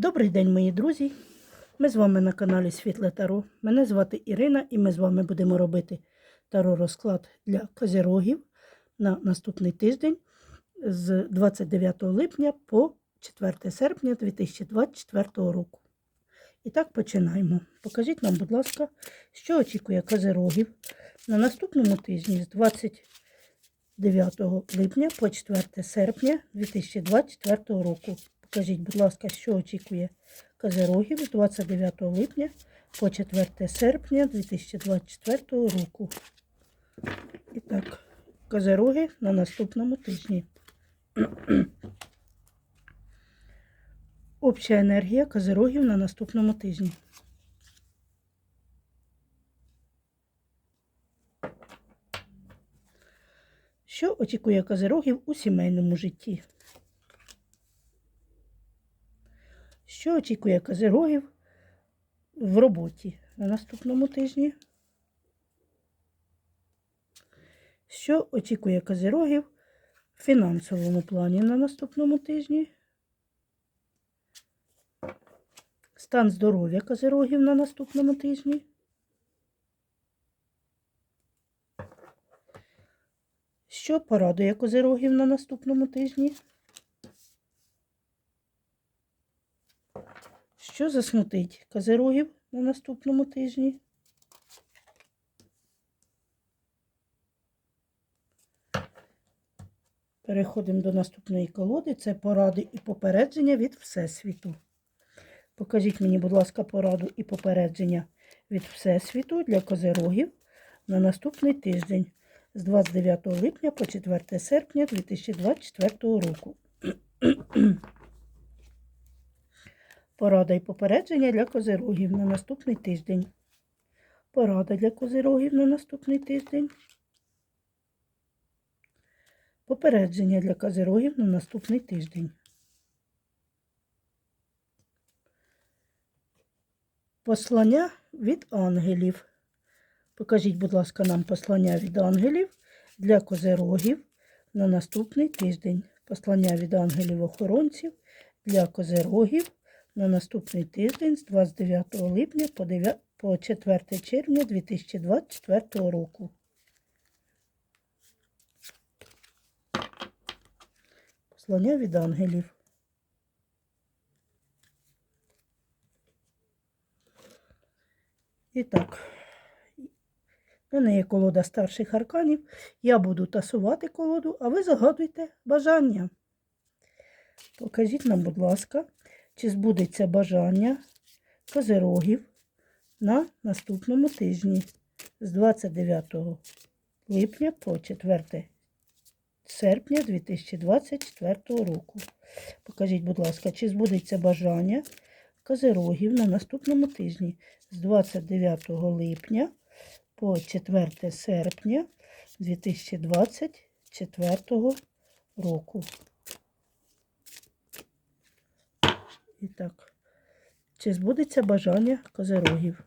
Добрий день, мої друзі. Ми з вами на каналі Світле Таро. Мене звати Ірина, і ми з вами будемо робити таро розклад для козірогів на наступний тиждень з 29 липня по 4 серпня 2024 року. І так починаємо. Покажіть нам, будь ласка, що очікує козирогів на наступному тижні з 29 липня по 4 серпня 2024 року. Покажіть, будь ласка, що очікує козирогів з 29 липня по 4 серпня 2024 року. І так, козироги на наступному тижні. Обща енергія козирогів на наступному тижні. Що очікує козирогів у сімейному житті? Що очікує козирогів в роботі на наступному тижні? Що очікує козирогів в фінансовому плані на наступному тижні? Стан здоров'я козирогів на наступному тижні. Що порадує козирогів на наступному тижні? Що засмутить козирогів на наступному тижні? Переходимо до наступної колоди. Це поради і попередження від Всесвіту. Покажіть мені, будь ласка, пораду і попередження від Всесвіту для козирогів на наступний тиждень з 29 липня по 4 серпня 2024 року. Порада і попередження для козирогів на наступний тиждень. Порада для козирогів на наступний тиждень. Попередження для козирогів на наступний тиждень. Послання від ангелів. Покажіть, будь ласка, нам послання від ангелів для козирогів на наступний тиждень. Послання від ангелів-охоронців для козирогів на наступний тиждень з 29 липня по 9, по 4 червня 2024 року. Послання від ангелів. І так, в мене є колода старших арканів. Я буду тасувати колоду, а ви загадуйте бажання. Покажіть нам, будь ласка, чи збудеться бажання козирогів на наступному тижні з 29 липня по 4 серпня 2024 року. Покажіть, будь ласка, чи збудеться бажання козирогів на наступному тижні з 29 липня по 4 серпня 2024 року. І так, чи збудеться бажання козирогів?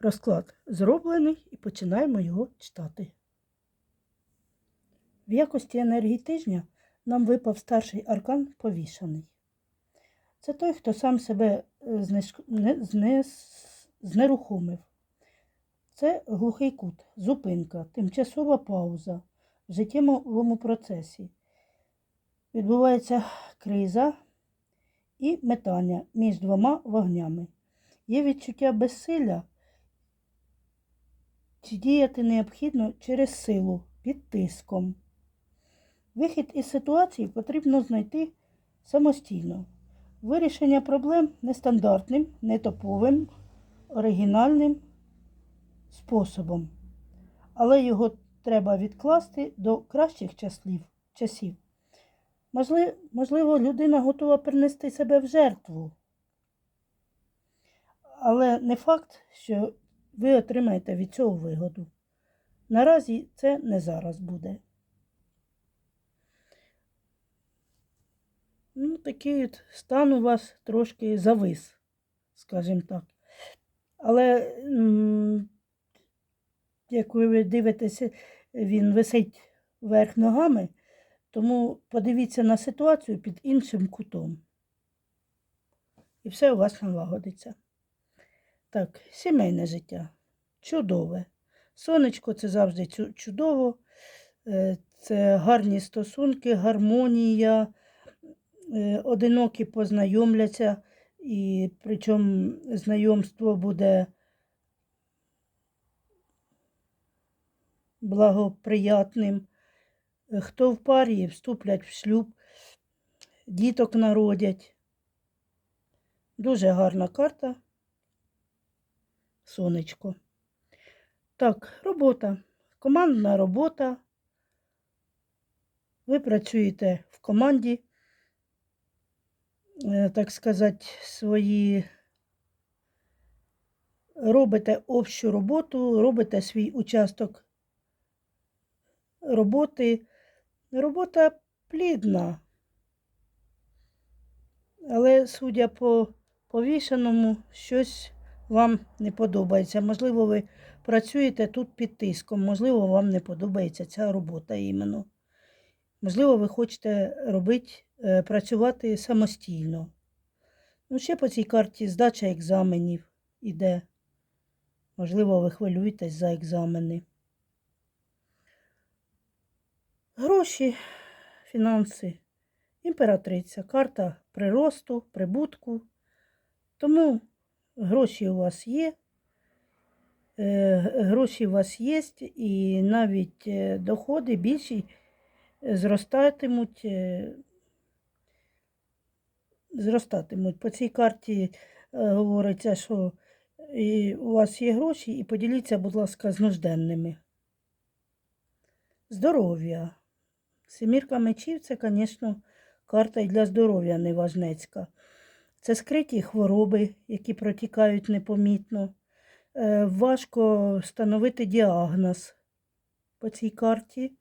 Розклад зроблений і починаємо його читати. В якості енергії тижня нам випав старший аркан повішаний. Це той, хто сам себе е, знеш... не... знес... знерухомив. Це глухий кут, зупинка, тимчасова пауза життєвому процесі. Відбувається криза і метання між двома вогнями. Є відчуття безсилля, чи діяти необхідно через силу під тиском. Вихід із ситуації потрібно знайти самостійно. Вирішення проблем нестандартним, нетоповим, оригінальним способом. Але його треба відкласти до кращих часлів, часів. Можливо, людина готова принести себе в жертву. Але не факт, що ви отримаєте від цього вигоду. Наразі це не зараз буде. Ну, такий от стан у вас трошки завис, скажімо так. Але, як ви дивитеся, він висить вверх ногами, тому подивіться на ситуацію під іншим кутом. І все у вас налагодиться. Так, сімейне життя. Чудове. Сонечко це завжди чудово. Е, Це гарні стосунки, гармонія, е, одинокі познайомляться, і причому знайомство буде благоприятним. Хто в парі, вступлять в шлюб, діток народять. Дуже гарна карта. Сонечко. Так, робота. Командна робота. Ви працюєте в команді, е, так сказати, свої. Робите общу роботу, робите свій участок роботи. Робота плідна. Але, судя по повішеному, щось вам не подобається. Можливо, ви працюєте тут під тиском, можливо, вам не подобається ця робота іменно. Можливо, ви хочете робити, е, працювати самостійно. Ну, ще по цій карті здача екзаменів іде. Можливо, ви хвилюєтесь за екзамени. Гроші, фінанси, імператриця, карта приросту, прибутку. Тому гроші у вас є, е, гроші у вас є, і навіть е, доходи більші е, зростатимуть. Зростатимуть. По цій карті говориться, що і у вас є гроші, і поділіться, будь ласка, з нужденними. Здоров'я. Семірка мечів це, звісно, карта і для здоров'я неважнецька. Це скриті хвороби, які протікають непомітно. Е, Важко встановити діагноз по цій карті.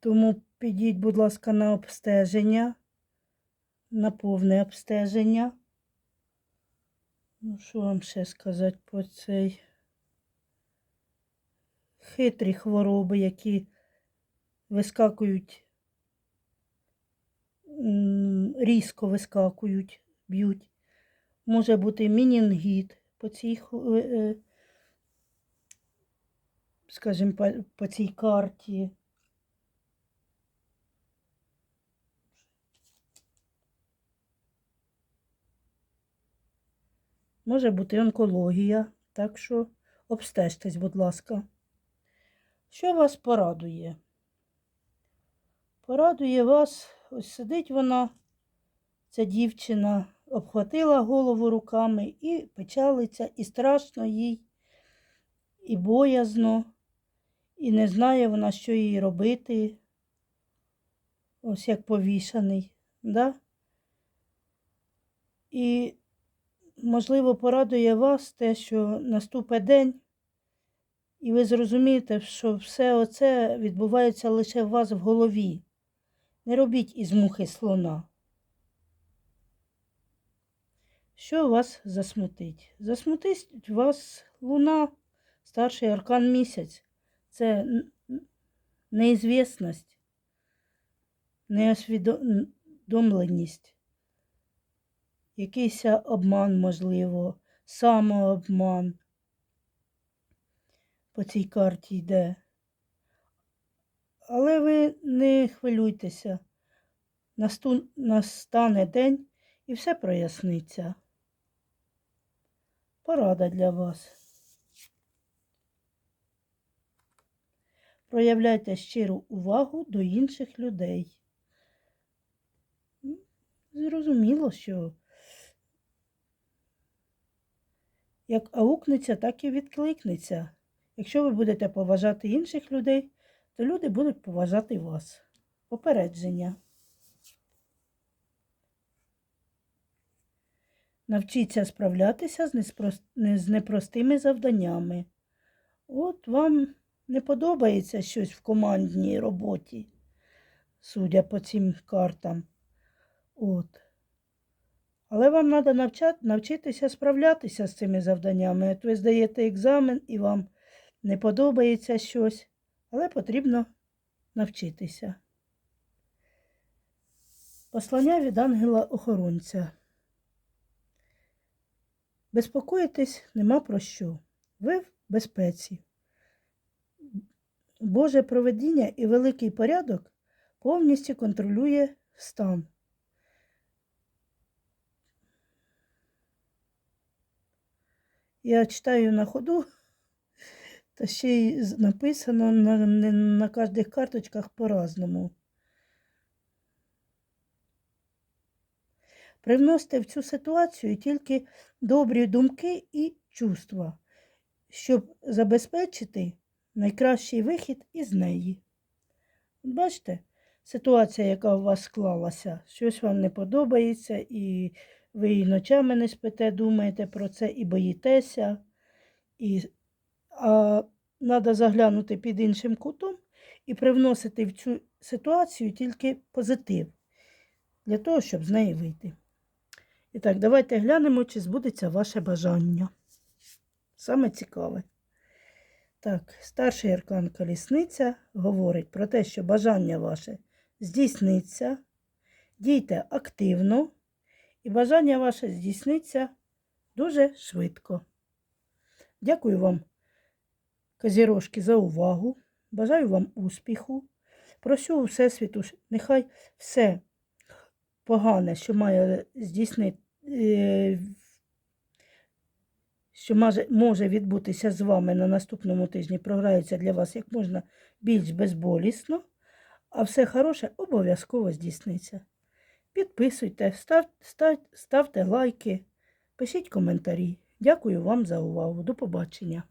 Тому підіть, будь ласка, на обстеження, на повне обстеження. Ну, що вам ще сказати по цей хитрі хвороби, які вискакують, різко вискакують, б'ють. Може бути мінінгіт по цій, е, е, скажімо, по цій карті. Може бути онкологія, так що обстежтесь, будь ласка. Що вас порадує? Порадує вас, ось сидить вона, ця дівчина, обхватила голову руками і печалиться, і страшно їй, і боязно, і не знає вона, що їй робити. Ось як повішаний, да? І, можливо, порадує вас те, що наступить день, і ви зрозумієте, що все оце відбувається лише у вас в голові. Не робіть із мухи слона. Що вас засмутить? Засмутить вас луна, старший аркан місяць. Це неізвісність, неосвідомленість, якийсь обман, можливо, самообман по цій карті йде. Але ви не хвилюйтеся. Насту- Настане день і все проясниться. Порада для вас. Проявляйте щиру увагу до інших людей. Зрозуміло, що як аукнеться, так і відкликнеться. Якщо ви будете поважати інших людей, то люди будуть поважати вас. Попередження. Навчіться справлятися з, непростими завданнями. От вам не подобається щось в командній роботі, судя по цим картам. От. Але вам треба навчитися справлятися з цими завданнями. От ви здаєте екзамен і вам не подобається щось. але потрібно навчитися. Послання від ангела-охоронця. Безпокоїтесь нема про що. Ви в безпеці. Боже проведіння і великий порядок повністю контролює стан. Я читаю на ходу, та ще й написано на, не- на кожних карточках по-разному. Привносите в цю ситуацію тільки добрі думки і чувства, щоб забезпечити найкращий вихід із неї. Бачите, ситуація, яка у вас склалася, щось вам не подобається, і ви і ночами не спите, думаєте про це, і боїтеся. І, а треба заглянути під іншим кутом і привносити в цю ситуацію тільки позитив для того, щоб з неї вийти. І так, давайте глянемо, чи збудеться ваше бажання. Саме цікаве. Так, старший аркан колісниця говорить про те, що бажання ваше здійсниться, дійте активно, і бажання ваше здійсниться дуже швидко. Дякую вам, козірожки, за увагу. Бажаю вам успіху. Прошу Всесвіту, нехай все погане, що має здійснити, е, що може відбутися з вами на наступному тижні, програється для вас як можна більш безболісно, а все хороше обов'язково здійсниться. Підписуйте, став, став, ставте лайки, пишіть коментарі. Дякую вам за увагу. До побачення.